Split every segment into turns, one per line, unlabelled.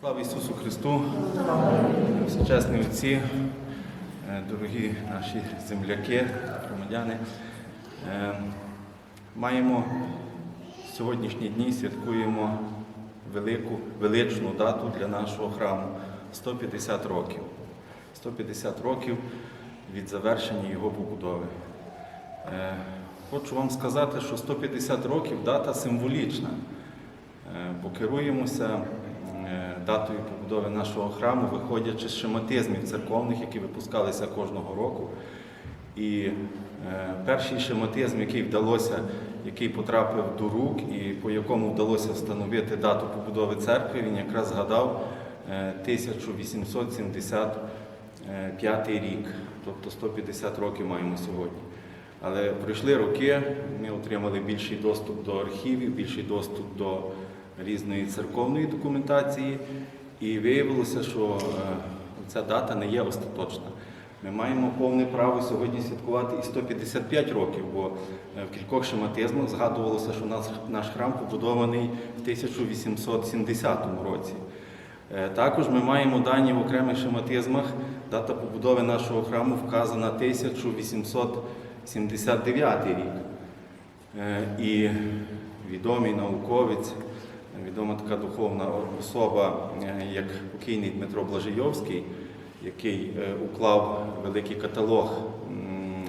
Слава Ісусу Христу! Всечесні отці, е, дорогі наші земляки, громадяни. Е, Маємо сьогоднішні дні, святкуємо велику, величну дату для нашого храму 150 років. 150 років від завершення його побудови. Е, Хочу вам сказати, що 150 років дата символічна. Бо керуємося датою побудови нашого храму, виходячи з шематизмів церковних, які випускалися кожного року. І е, перший шематизм, який вдалося, який потрапив до рук і по якому вдалося встановити дату побудови церкви, він якраз згадав е, 1875 рік, тобто 150 років маємо сьогодні. Але пройшли роки, ми отримали більший доступ до архівів, більший доступ до різної церковної документації, і виявилося, що е, ця дата не є остаточна. Ми маємо повне право сьогодні святкувати і 155 років, бо е, в кількох шематизмах згадувалося, що наш, храм побудований в 1870 році. Е, Також ми маємо дані в окремих шематизмах. Дата побудови нашого храму вказана 1879 рік. І відомий науковець, відома така духовна особа, е, як покійний Дмитро Блажийовський, який е, уклав великий каталог,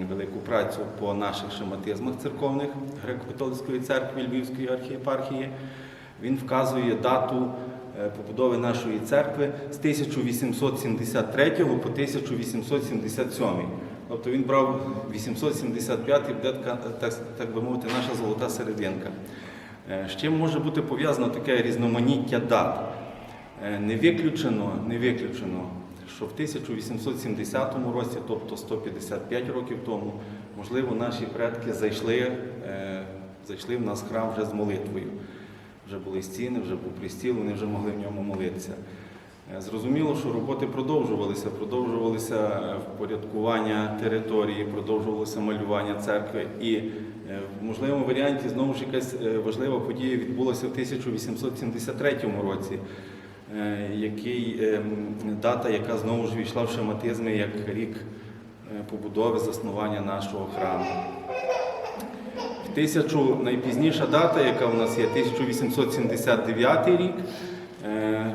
велику працю по наших шематизмах церковних Греко-католицької церкви Львівської архієпархії, він вказує дату е, побудови нашої церкви з 1873 по 1877. Тобто він брав 875 буде так би мовити, наша золота серединка. Е, З чим може бути пов'язано таке різноманіття дат? Е, Не виключено, не виключено, що в 1870 році, тобто 155 років тому, можливо, наші предки зайшли, е, зайшли в нас храм вже з молитвою. Вже були стіни, вже був пристіл, вони вже могли в ньому молитися. Е, Зрозуміло, що роботи продовжувалися, продовжувалися е, впорядкування території, продовжувалося малювання церкви. І е, в можливому варіанті знову ж якась е, важлива подія відбулася в 1873 році, е, який, е, дата, яка знову ж війшла в шематизми як рік е, побудови, заснування нашого храму. В тисячу найпізніша дата, яка у нас є, 1879 рік. Е,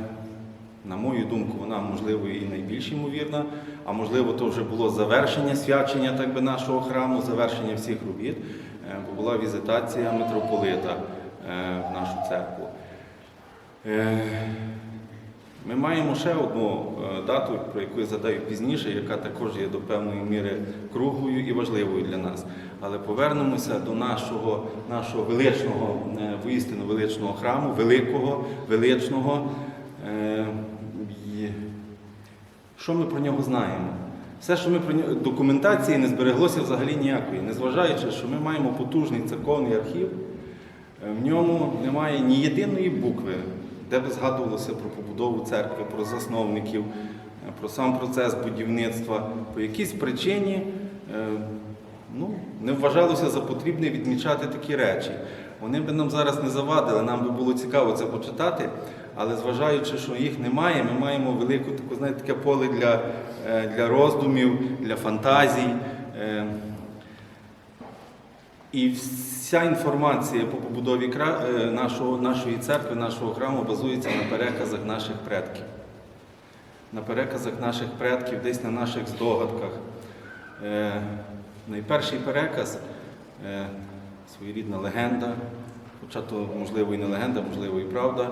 На мою думку, вона можливо і найбільш ймовірна, а можливо, то вже було завершення свячення так би, нашого храму, завершення всіх робіт, е, бо була візитація митрополита е, в нашу церкву. Е, Ми маємо ще одну е, дату, про яку я задаю пізніше, яка також є до певної міри круглою і важливою для нас. Але повернемося до нашого, нашого величного, е, воістину величного храму, великого, величного. Е, Що ми про нього знаємо? Все, що ми нього документації не збереглося взагалі ніякої, незважаючи, що ми маємо потужний церковний архів, е, в ньому немає ні єдиної букви, де би згадувалося про побудову церкви, про засновників, е, про сам процес будівництва. По якійсь причині е, ну, не вважалося за потрібне відмічати такі речі. Вони би нам зараз не завадили, нам би було цікаво це почитати, але зважаючи, що їх немає, ми маємо велику таку, знаєте, таке поле для, е, для роздумів, для фантазій. Е, І вся інформація по побудові е, нашого, нашої церкви, нашого храму базується на переказах наших предків. На переказах наших предків, десь на наших здогадках. Найперший переказ своєрідна легенда, хоча то, можливо, і не легенда, можливо, і правда.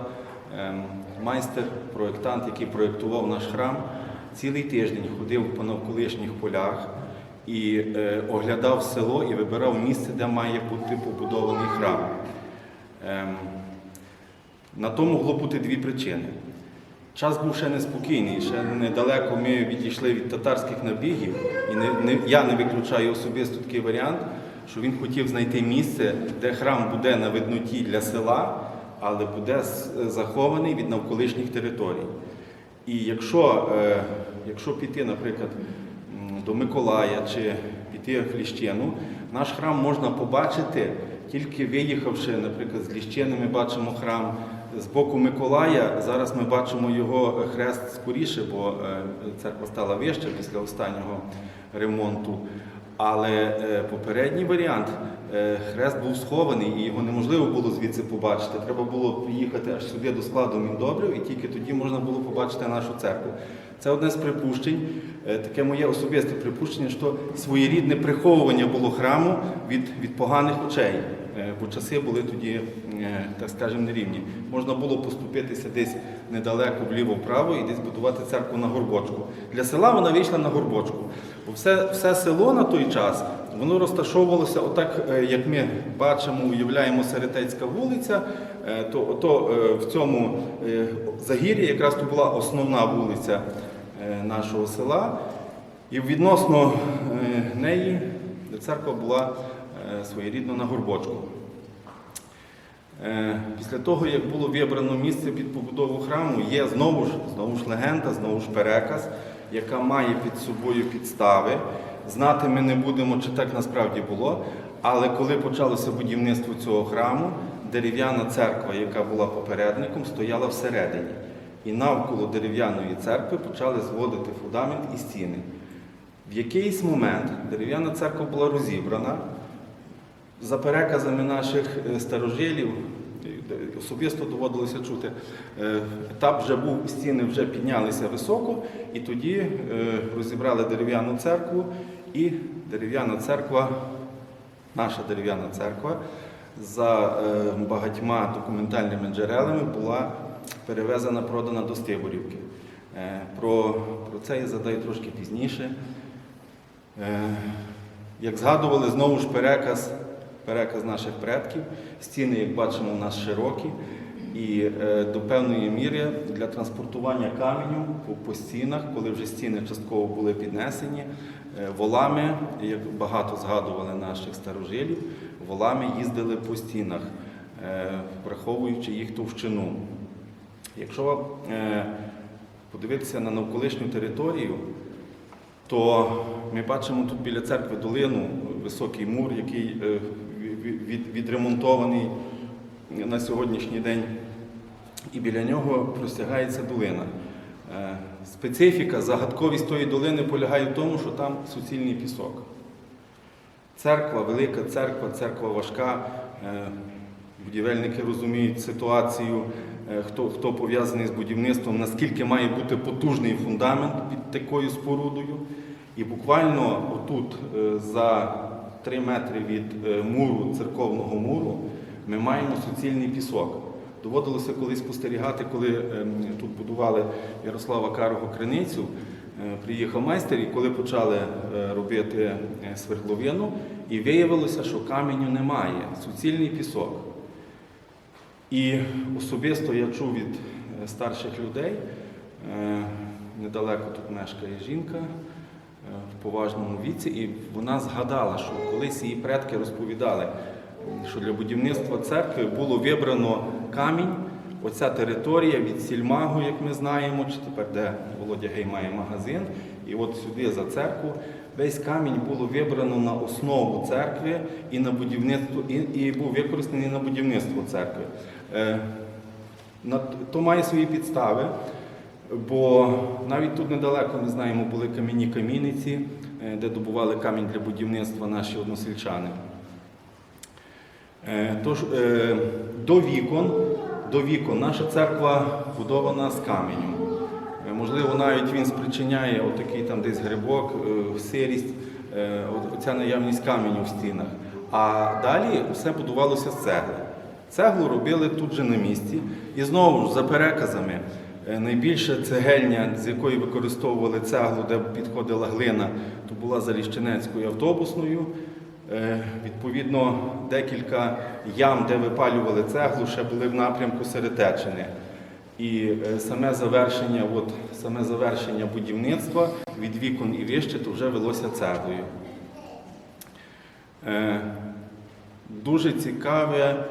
Е, майстер, проєктант, який проєктував наш храм, цілий тиждень ходив по навколишніх полях і е, оглядав село і вибирав місце, де має бути побудований храм. Ем, на то могло бути дві причини. Час був ще неспокійний, ще недалеко ми відійшли від татарських набігів, і не, не, я не виключаю особисто такий варіант, що він хотів знайти місце, де храм буде на видноті для села, але буде захований від навколишніх територій. І якщо, е, якщо піти, наприклад, до Миколая чи піти в Хліщину, наш храм можна побачити, тільки виїхавши, наприклад, з Ліщини ми бачимо храм, з боку Миколая. Зараз ми бачимо його хрест скоріше, бо е, церква стала вище після останнього ремонту. Але е, попередній варіант е, хрест був схований і його неможливо було звідси побачити. Треба було приїхати аж сюди до складу Міндобрив, і тільки тоді можна було побачити нашу церкву. Це одне з припущень, е, таке моє особисте припущення, що своєрідне приховування було храму від, від поганих очей, е, бо часи були тоді, е, так скажемо, нерівні. Можна було поступитися десь недалеко вліво-вправо і десь будувати церкву на горбочку. Для села вона вийшла на горбочку. Бо все, все село на той час воно розташовувалося отак, е, як ми бачимо, уявляємо Серетецька вулиця, е, то, то е, в цьому загір'ї якраз то була основна вулиця нашого села. І відносно неї церква була своєрідно на горбочку. Після того, як було вибрано місце під побудову храму, є знову ж, знову ж легенда, знову ж переказ, яка має під собою підстави. Знати ми не будемо, чи так насправді було. Але коли почалося будівництво цього храму, дерев'яна церква, яка була попередником, стояла всередині. І навколо дерев'яної церкви почали зводити фундамент і стіни. В якийсь момент дерев'яна церква була розібрана, за переказами наших е, старожилів, е, особисто доводилося чути, етап вже був, стіни вже піднялися високо, і тоді е, розібрали дерев'яну церкву, і дерев'яна церква, наша дерев'яна церква, за е, багатьма документальними джерелами була перевезена, продана до Стиборівки. Е, Про, про це я задаю трошки пізніше. Е, Як згадували, знову ж переказ, переказ наших предків. Стіни, як бачимо, у нас широкі. І до певної міри для транспортування каменю по, стінах, коли вже стіни частково були піднесені, волами, як багато згадували наших старожилів, волами їздили по стінах, е, враховуючи їх товщину. Якщо е, подивитися на навколишню територію, то ми бачимо тут біля церкви долину, високий мур, який е, від- від- відремонтований на сьогоднішній день, і біля нього простягається долина. Е, Специфіка, загадковість тої долини полягає в тому, що там суцільний пісок. Церква, велика церква, церква важка. Е, Будівельники розуміють ситуацію, е, хто, хто пов'язаний з будівництвом, наскільки має бути потужний фундамент під такою спорудою. І буквально отут, за 3 метри від муру, церковного муру, ми маємо суцільний пісок. Доводилося колись спостерігати, коли ем, тут будували Ярослава Карого криницю. Е, Приїхав майстер, і коли почали е, робити е, свердловину, і виявилося, що каменю немає, суцільний пісок. І особисто я чув від старших людей, недалеко тут мешкає жінка в поважному віці, і вона згадала, що колись її предки розповідали, що для будівництва церкви було вибрано камінь, оця територія від Сільмагу, як ми знаємо, чи тепер де Володя Гей має магазин, і от сюди за церкву. Весь камінь було вибрано на основу церкви і на будівництво, і, і був використаний на будівництво церкви. Е, на- то має свої підстави, бо навіть тут недалеко ми знаємо, були кам'яні каміниці, е, де добували камінь для будівництва наші односельчани. Е, Тож е, до вікон, до вікон наша церква будована з каменю. Е, Можливо, навіть він спричиняє отакий там десь грибок, е, сирість, е, оця наявність каменю в стінах. А далі все будувалося з цегли. Цеглу робили тут же на місці. І знову ж за переказами, найбільша цегельня, з якої використовували цеглу, де підходила глина, то була Заліщинецькою автобусною. Е, Відповідно, декілька ям, де випалювали цеглу, ще були в напрямку Серетечини. І е, саме завершення, от, саме завершення будівництва від вікон і вище, то вже велося цеглою. Е, Дуже цікаве,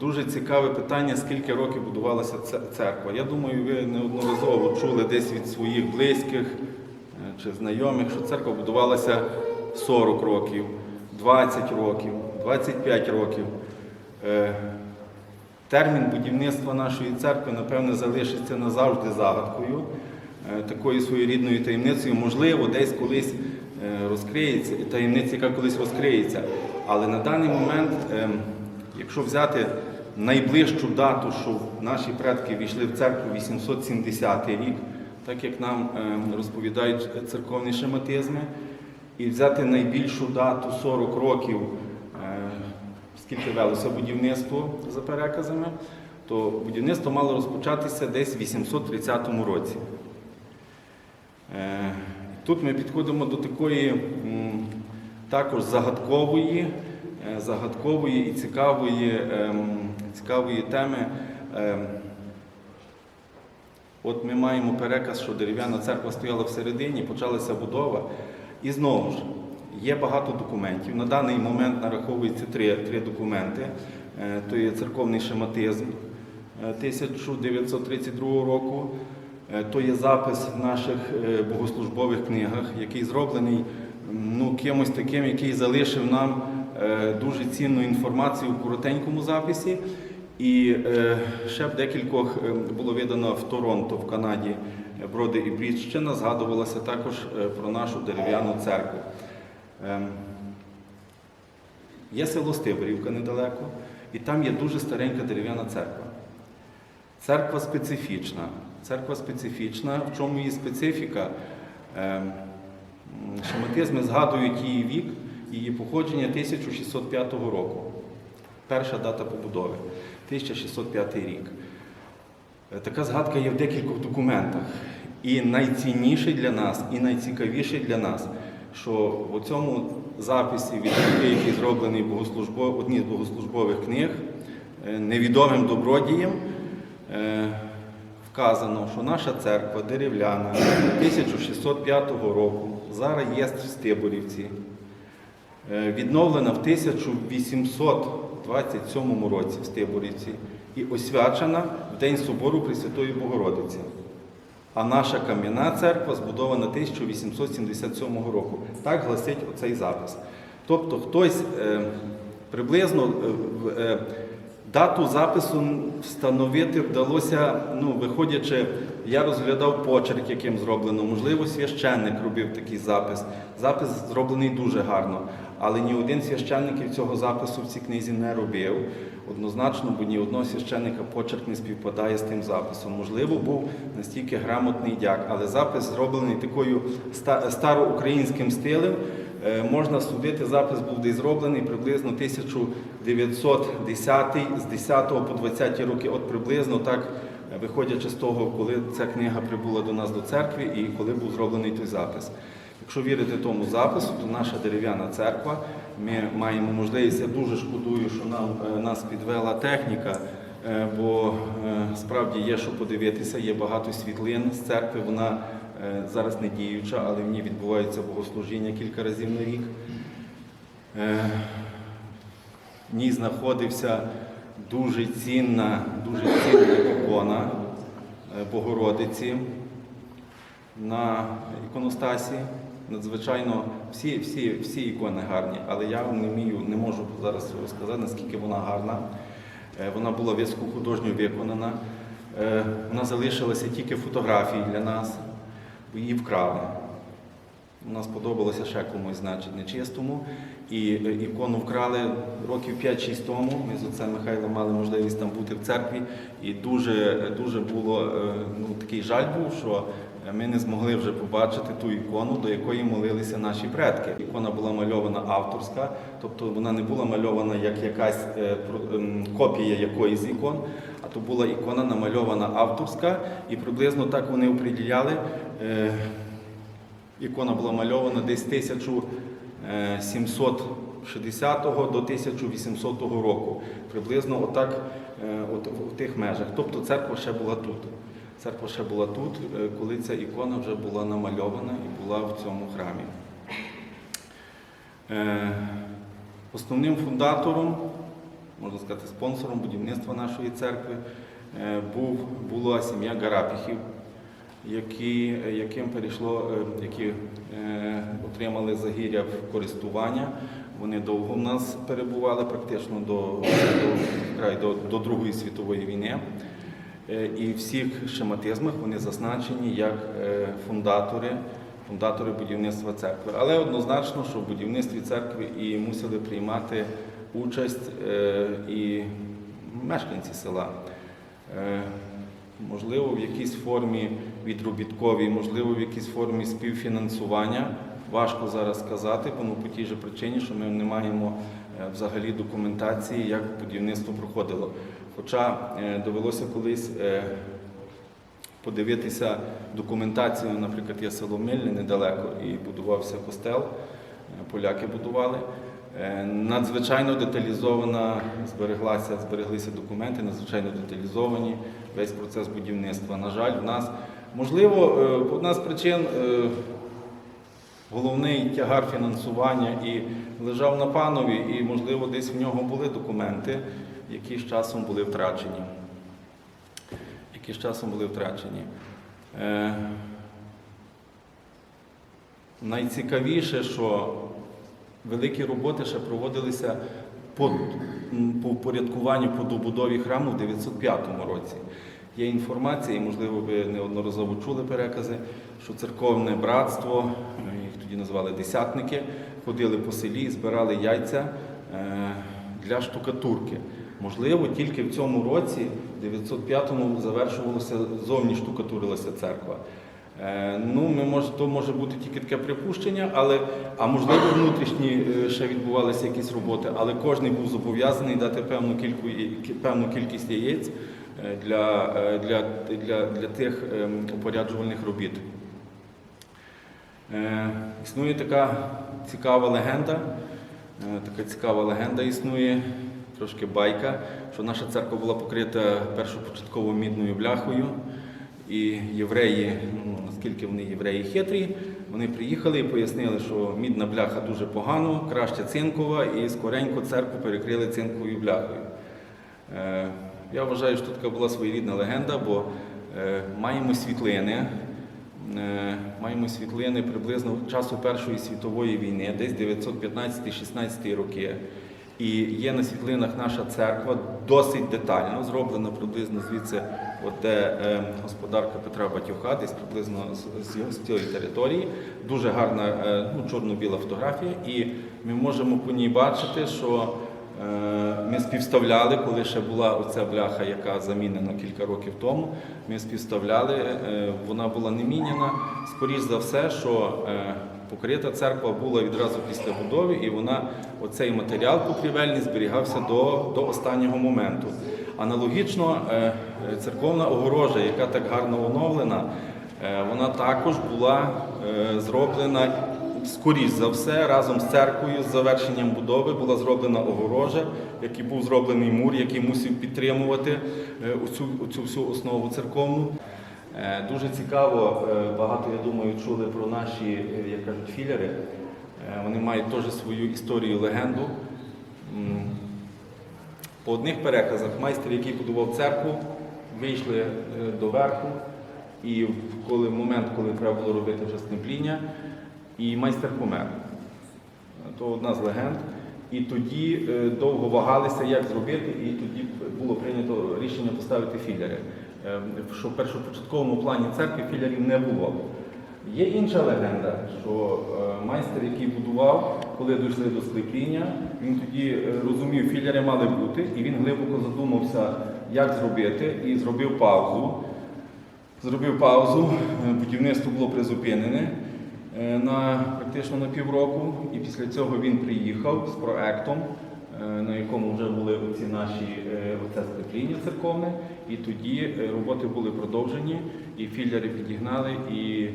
дуже цікаве питання, скільки років будувалася церква. Я думаю, ви неодноразово чули десь від своїх близьких чи знайомих, що церква будувалася 40 років, 20 років, 25 років. Е, Термін будівництва нашої церкви, напевне, залишиться назавжди загадкою, е, такою своєрідною таємницею. Можливо, десь колись е, розкриється, таємниця, яка колись розкриється. Але на даний момент, якщо взяти найближчу дату, що наші предки війшли в церкву 870 рік, так як нам розповідають церковні шематизми, і взяти найбільшу дату 40 років, е, скільки велося будівництво за переказами, то будівництво мало розпочатися десь в 830 році. Е, Тут ми підходимо до такої також загадкової, е, загадкової і цікавої, ем, цікавої теми. Ем, От ми маємо переказ, що дерев'яна церква стояла всередині, почалася будова. І знову ж, є багато документів. На даний момент нараховується три, три документи. Е, То є церковний шематизм е, 1932 року. Е, То є запис в наших е, богослужбових книгах, який зроблений ну, кимось таким, який залишив нам е, дуже цінну інформацію в коротенькому записі. І е, ще в декількох е, було видано в Торонто, в Канаді, е, Броди і Брідщина, згадувалося також е, про нашу дерев'яну церкву. Ем, Є село Стиборівка недалеко, і там є дуже старенька дерев'яна церква. Церква специфічна. Церква специфічна. В чому її специфіка? Ем, Шаматизми згадують її вік, її походження 1605 року. Перша дата побудови 1605 рік. Е, Така згадка є в декількох документах. І найцінніше для нас, і найцікавіше для нас, що в цьому записі від людей, який зроблений богослужбов... одній з богослужбових книг, е, невідомим добродієм, е, вказано, що наша церква дерев'яна 1605 року, зараз є в Стиборівці, відновлена в 1827 році в Стиборівці і освячена в День Собору Пресвятої Богородиці. А наша кам'яна церква збудована 1877 року. Так гласить оцей запис. Тобто хтось е, приблизно е, е, дату запису встановити вдалося, ну, виходячи, я розглядав почерк, яким зроблено. Можливо, священник робив такий запис. Запис зроблений дуже гарно. Але ні один священник цього запису в цій книзі не робив. Однозначно, бо ні одного священника почерк не співпадає з тим записом. Можливо, був настільки грамотний дяк, але запис зроблений такою староукраїнським стилем. Е, Можна судити, запис був десь зроблений приблизно 1910 з 10 по 20 роки. От приблизно так, е, виходячи з того, коли ця книга прибула до нас до церкви і коли був зроблений той запис. Якщо вірити тому запису, то наша дерев'яна церква, ми маємо можливість, я дуже шкодую, що нам, е, нас підвела техніка, бо справді є що подивитися, є багато світлин з церкви, вона зараз не діюча, але в ній відбуваються богослужіння кілька разів на рік. Е, В ній знаходився дуже цінна, дуже цінна ікона е, Богородиці на іконостасі. Надзвичайно всі, всі, всі ікони гарні, але я не вмію, не можу зараз розказати, наскільки вона гарна. Е, Вона була високохудожньо виконана. Е, Вона залишилася тільки фотографії для нас, її вкрали. Вона сподобалася ще комусь, значить, нечистому. І е, ікону вкрали років 5-6 тому. Ми з отцем Михайлом мали можливість там бути в церкві. І дуже, дуже було е, ну, такий жаль був, що ми не змогли вже побачити ту ікону, до якої молилися наші предки. Ікона була мальована авторська, тобто вона не була мальована як якась е, ем, копія якоїсь ікон, а то була ікона намальована авторська, і приблизно так вони оприділяли. Е, Ікона була мальована десь 1760 до 1800 року. Приблизно отак, е, от в тих межах. Тобто церква ще була тут. Церква ще була тут, е, коли ця ікона вже була намальована і була в цьому храмі. Е, Основним фундатором, можна сказати, спонсором будівництва нашої церкви е, був, була сім'я Гарапіхів, які, яким перейшло, е, які е, отримали загір'я в користування. Вони довго в нас перебували, практично до, до, край, до, до Другої світової війни. Е, І в всіх шематизмах вони зазначені як е, фундатори, фундатори будівництва церкви. Але однозначно, що в будівництві церкви і мусили приймати участь і мешканці села. Можливо, в якійсь формі відробітковій, можливо, в якійсь формі співфінансування. Важко зараз сказати, тому по тій же причині, що ми не маємо е, взагалі документації, як будівництво проходило. Хоча е, довелося колись е, подивитися документацію, наприклад, є село Мильне недалеко і будувався костел, поляки будували. Надзвичайно деталізована збереглася, збереглися документи, надзвичайно деталізовані весь процес будівництва. На жаль, в нас можливо е, одна з причин. е, Головний тягар фінансування і лежав на панові, і, можливо, десь в нього були документи, які з часом були втрачені. Які з часом були втрачені. Е, найцікавіше, що великі роботи ще проводилися по, по впорядкуванню по добудові храму в 905 році. Є інформація, і, можливо, ви неодноразово чули перекази, що церковне братство, е, їх тоді називали десятники, ходили по селі, збирали яйця е, для штукатурки. Можливо, тільки в цьому році, 905-му, завершувалося зовні штукатурилася церква. Е, Ну, ми може, то може бути тільки таке припущення, але а можливо внутрішні е, ще відбувалися якісь роботи, але кожен був зобов'язаний дати певну кільку, певну кількість яєць е, для, для, для, для тих ем, упоряджувальних робіт. Існує така цікава легенда. Така цікава легенда існує, трошки байка, що наша церква була покрита першопочатково мідною бляхою. І євреї, ну наскільки вони євреї хитрі, вони приїхали і пояснили, що мідна бляха дуже погано, краще цинкова, і скоренько церкву перекрили цинковою бляхою. Е, Я вважаю, що така була своєрідна легенда, бо е, маємо світлини. Е, Маємо світлини приблизно часу Першої світової війни, десь 915-16 роки. І є на світлинах наша церква досить детально зроблена приблизно звідси, от де е, господарка Петра Батюха, десь приблизно з, цієї території. Дуже гарна е, ну, чорно-біла фотографія, і ми можемо по ній бачити, що Е, Ми співставляли, коли ще була оця бляха, яка замінена кілька років тому. Ми співставляли, вона була не міняна. Скоріш за все, що покрита церква була відразу після будови, і вона оцей матеріал покрівельний зберігався до, до останнього моменту. Аналогічно, е, е, церковна огорожа, яка так гарно оновлена, е, вона також була зроблена скоріш за все, разом з церквою, з завершенням будови була зроблена огорожа, який був зроблений мур, який мусив підтримувати оцю, оцю всю основу церковну. Е, Дуже цікаво, е, багато, я думаю, чули про наші, е, як кажуть, філери. Вони мають теж свою історію, легенду. По одних переказах майстер, який будував церкву, вийшли до верху, і в коли, момент, коли треба було робити вже степління, і майстер помер. То одна з легенд. І тоді довго вагалися, як зробити, і тоді було прийнято рішення поставити філери. Що в першопочатковому плані церкви філерів не було. Є інша легенда, що е, майстер, який будував, коли дійшли до склепління, він тоді е, розумів, філери мали бути, і він глибоко задумався, як зробити, і зробив паузу. Зробив паузу, е, будівництво було призупинене на практично на півроку, і після цього він приїхав з проектом, на якому вже були оці наші е, оце скріпління церковне, і тоді е, роботи були продовжені, і філери підігнали, і е,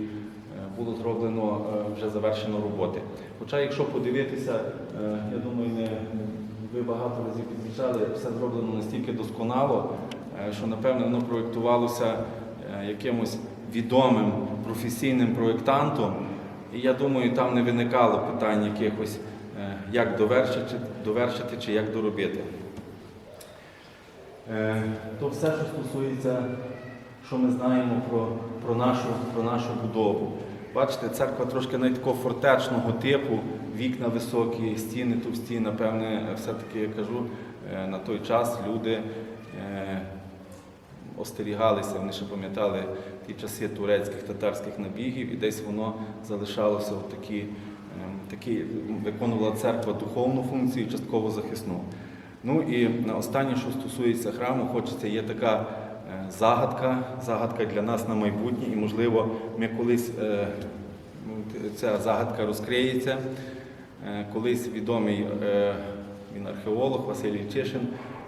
було зроблено е, вже завершено роботи. Хоча, якщо подивитися, е, я думаю, не ви багато разів підмічали, все зроблено настільки досконало, е, що напевно воно проєктувалося е, якимось відомим професійним проєктантом. І я думаю, там не виникало питань якихось, е, як довершити, довершити чи як доробити. Е, То все, що стосується, що ми знаємо про, про, нашу, про нашу будову. бачите, церква трошки навіть такого фортечного типу, вікна високі, стіни товсті, напевне, все-таки я кажу, е, на той час люди е, остерігалися, вони ще пам'ятали ті часи турецьких татарських набігів, і десь воно залишалося в такі, такі виконувала церква духовну функцію, частково захисну. Ну і на останнє, що стосується храму, хочеться, є така е, загадка, загадка для нас на майбутнє, і можливо, ми колись е, ну, ця загадка розкриється. Е, Колись відомий е, він археолог Василій Чишин,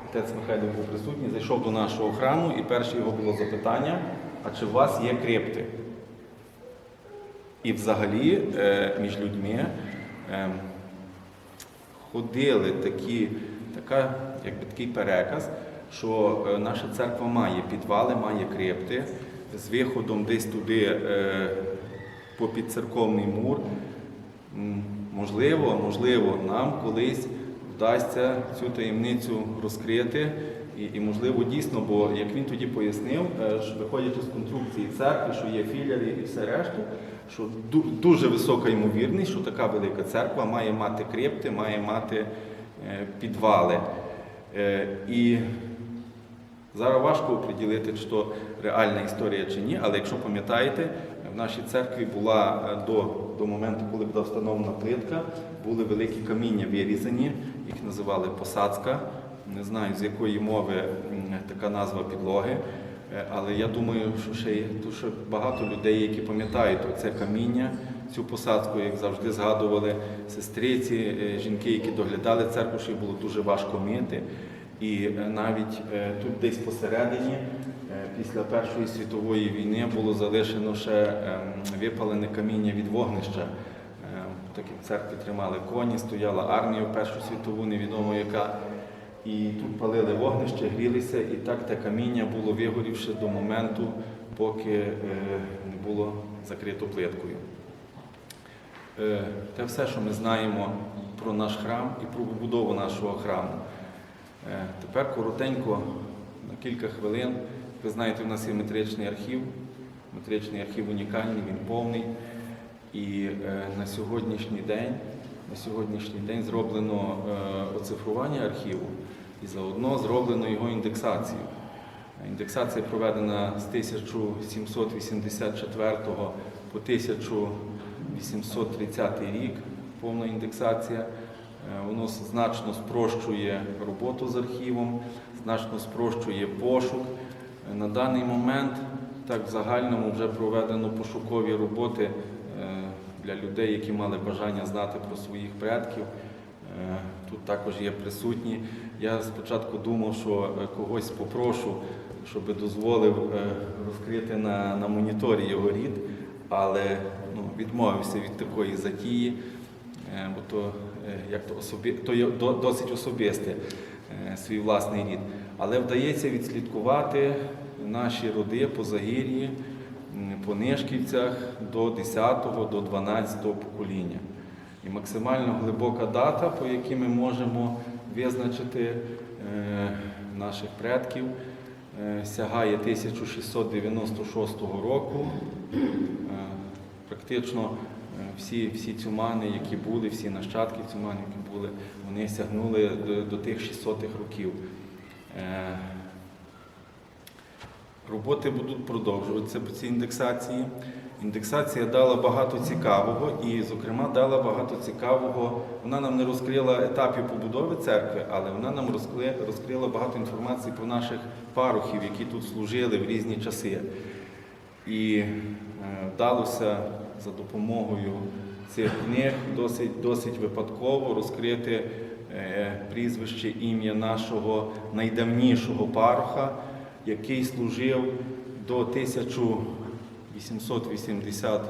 отець Михайло був присутній, зайшов до нашого храму, і перше його було запитання: а чи у вас є крипти? І взагалі е, між людьми е, ходили такі, така, якби такий переказ, що е, наша церква має підвали, має крипти з виходом десь туди по підцерковний мур. Можливо, можливо, нам колись вдасться цю таємницю розкрити. І, і можливо, дійсно, бо як він тоді пояснив, що виходячи з конструкції церкви, що є філярі і все решту, що дуже висока ймовірність, що така велика церква має мати крипти, має мати е, підвали. Е, І Зараз важко оприділити, чи то реальна історія чи ні, але якщо пам'ятаєте, в нашій церкві була е, до, до моменту, коли була встановлена плитка, були великі каміння вирізані, їх називали посадська. Не знаю, з якої мови така назва підлоги. Е, Але я думаю, що ще є ще багато людей, які пам'ятають це каміння, цю посадку, як завжди згадували сестриці, е, жінки, які доглядали церкву, що їх було дуже важко мити. І е, навіть тут десь посередині, після Першої світової війни, було залишено ще ем, випалене каміння від вогнища. Е, Так як в церкві тримали коні, стояла армія в Першу світову, невідомо яка. І тут палили вогнище, грілися, і так те каміння було вигорівши до моменту, поки е, не було закрито плиткою. Е, Те все, що ми знаємо про наш храм і про побудову нашого храму. Е, Тепер коротенько, на кілька хвилин. Ви знаєте, у нас є метричний архів. Метричний архів унікальний, він повний. І на сьогоднішній день, на сьогоднішній день зроблено е, оцифрування архіву і заодно зроблено його індексацію. Індексація проведена з 1784 по 1830 рік, повна індексація. Е, Воно значно спрощує роботу з архівом, значно спрощує пошук. Е, На даний момент так в загальному вже проведено пошукові роботи для людей, які мали бажання знати про своїх предків. Е, Тут також є присутні. Я спочатку думав, що е, когось попрошу, щоб дозволив е, розкрити на, на моніторі його рід, але ну, відмовився від такої затії, бо то, як то, особі, то є досить особисте свій власний рід. Але вдається відслідкувати наші роди по Загір'ї, по Нишківцях до 10-го, до 12-го покоління. І максимально глибока дата, по якій ми можемо визначити е, наших предків, е, сягає 1696 року. Е, практично всі, всі цюмани, які були, всі нащадки цюман, які були, вони сягнули до, до тих 600-х років. Роботи будуть продовжуватися по цій індексації. Індексація дала багато цікавого і, зокрема, дала багато цікавого. Вона нам не розкрила етапів побудови церкви, але вона нам розкрила багато інформації про наших парохів, які тут служили в різні часи. І е, вдалося за допомогою цих книг досить, досить випадково розкрити е, прізвище ім'я нашого найдавнішого пароха, який служив до 1880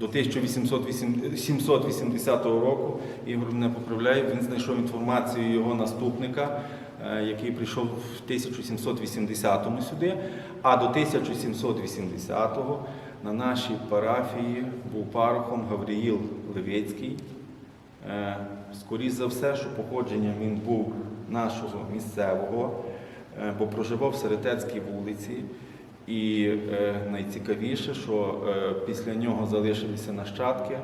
до 1880 року Ігор мене поправляє. Він знайшов інформацію його наступника, е, який прийшов в 1780-му сюди. А до 1780-го на нашій парафії був парохом Гавріїл Левецький. Е, Скоріше за все, що походженням він був нашого місцевого, бо проживав в Серетецькій вулиці. І е, найцікавіше, що е, після нього залишилися нащадки.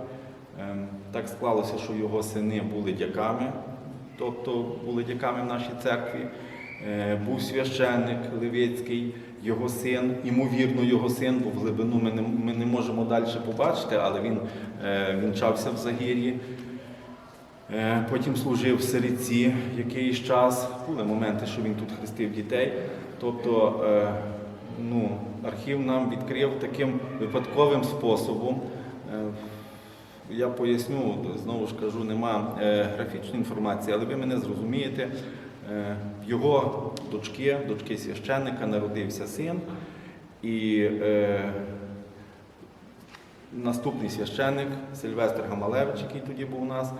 Ем, Так склалося, що його сини були дяками, тобто були дяками в нашій церкві. Е, Був священник Левицький, його син, ймовірно, його син, бо в глибину ми не, ми не можемо далі побачити, але він е, вінчався в Загір'ї. Е, Потім служив в Сириці якийсь час. Були моменти, що він тут хрестив дітей. Тобто е, ну, архів нам відкрив таким випадковим способом. Е, Я поясню, знову ж кажу, нема графічної інформації, але ви мене зрозумієте. Його дочки, дочки священника, народився син. І е, наступний священник Сильвестр Гамалевич, який тоді був у нас,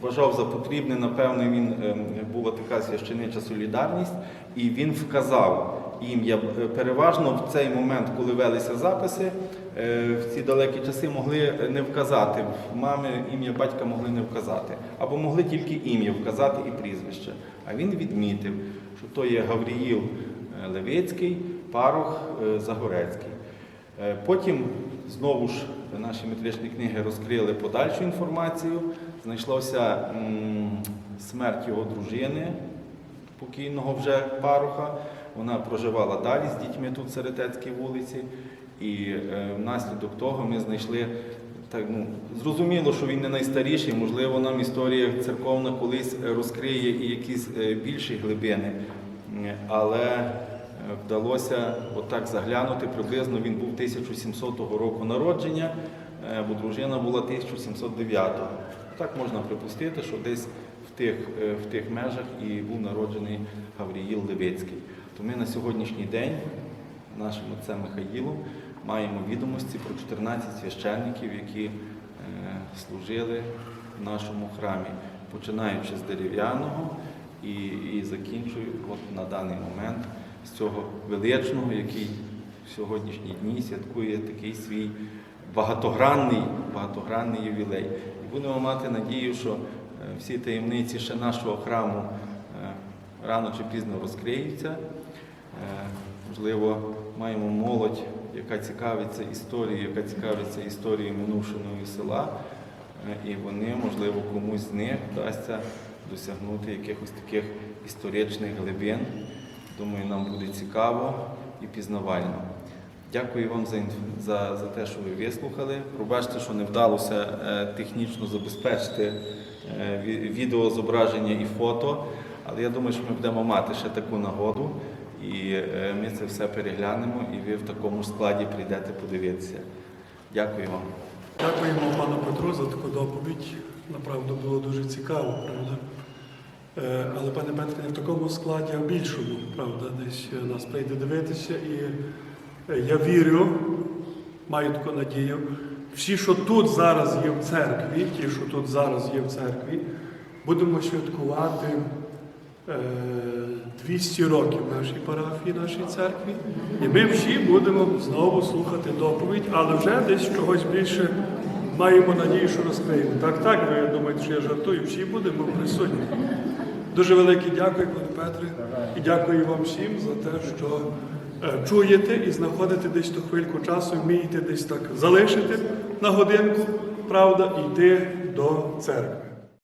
вважав за потрібне, напевно, він ем, була така священича солідарність, і він вказав ім'я. Е, Переважно в цей момент, коли велися записи, е, в ці далекі часи могли не вказати. Мами ім'я батька могли не вказати, або могли тільки ім'я вказати і прізвище. А він відмітив, що то є Гавріїл е, Левицький, парох е, Загорецький. Потім знову ж наші метричні книги розкрили подальшу інформацію. Знайшлося смерть його дружини, покійного вже паруха. Вона проживала далі з дітьми тут в Серетецькій вулиці. І е, внаслідок того ми знайшли. Так, ну, зрозуміло, що він не найстаріший, можливо, нам історія церковна колись розкриє і якісь е, більші глибини. Але е, вдалося отак заглянути. Приблизно він був 1700 року народження, бо дружина була 1709. Так можна припустити, що десь в тих, е, в тих межах і був народжений Гавріїл Левицький. То ми на сьогоднішній день нашим отцем Михаїлом маємо відомості про 14 священників, які е, служили в нашому храмі, починаючи з дерев'яного і, і закінчуючи от на даний момент з цього величного, який в сьогоднішні дні святкує такий свій багатогранний, багатогранний ювілей. І будемо мати надію, що е, всі таємниці ще нашого храму е, рано чи пізно розкриються. Е, Можливо, маємо молодь, яка цікавиться історією, яка цікавиться історією минувшиної села, і вони, можливо, комусь з них вдасться досягнути якихось таких історичних глибин. Думаю, нам буде цікаво і пізнавально. Дякую вам за, за, за те, що ви вислухали. Пробачте, що не вдалося е, технічно забезпечити е, ві- відеозображення і фото, але я думаю, що ми будемо мати ще таку нагоду, і е, ми це все переглянемо, і ви в такому складі прийдете подивитися. Дякую вам.
Дякуємо пану Петру за таку доповідь. Направду було дуже цікаво, правда. Але пане Петре, не в такому складі, а в більшому, правда, десь нас прийде дивитися. І я вірю, маю таку надію. Всі, що тут зараз є в церкві, ті, що тут зараз є в церкві, будемо святкувати е, 200 років нашій парафії, нашій церкві. І ми всі будемо знову слухати доповідь, але вже десь чогось більше маємо надію, що розкриємо. Так, так, ви думаєте, що я жартую, всі будемо присутні. Дуже велике дякую, пане Петре, і дякую вам всім за те, що е, чуєте і знаходите десь ту хвильку часу, вмієте десь так залишити на годинку, правда, йти до церкви.